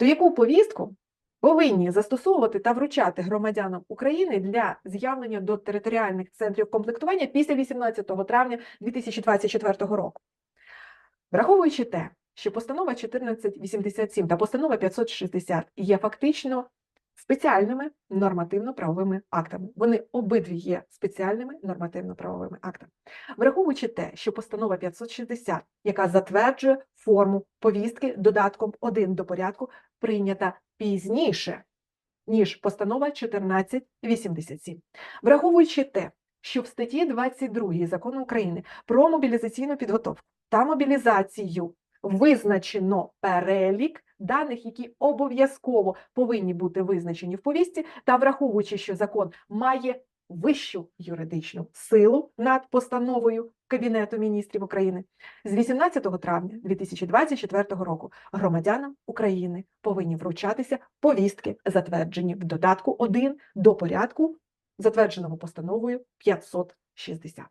то яку повістку повинні застосовувати та вручати громадянам України для з'явлення до територіальних центрів комплектування після 18 травня 2024 року? Враховуючи те, що постанова 1487 та постанова 560 є фактично спеціальними нормативно-правовими актами. Вони обидві є спеціальними нормативно-правовими актами. Враховуючи те, що постанова 560, яка затверджує форму повістки додатком 1 до порядку, прийнята пізніше, ніж постанова 1487. Враховуючи те, що в статті 22 Закону України про мобілізаційну підготовку та мобілізацію визначено перелік даних, які обов'язково повинні бути визначені в повістці, та враховуючи, що закон має вищу юридичну силу над постановою Кабінету міністрів України, з 18 травня 2024 року громадянам України повинні вручатися повістки, затверджені в додатку 1 до порядку, затвердженого постановою 560.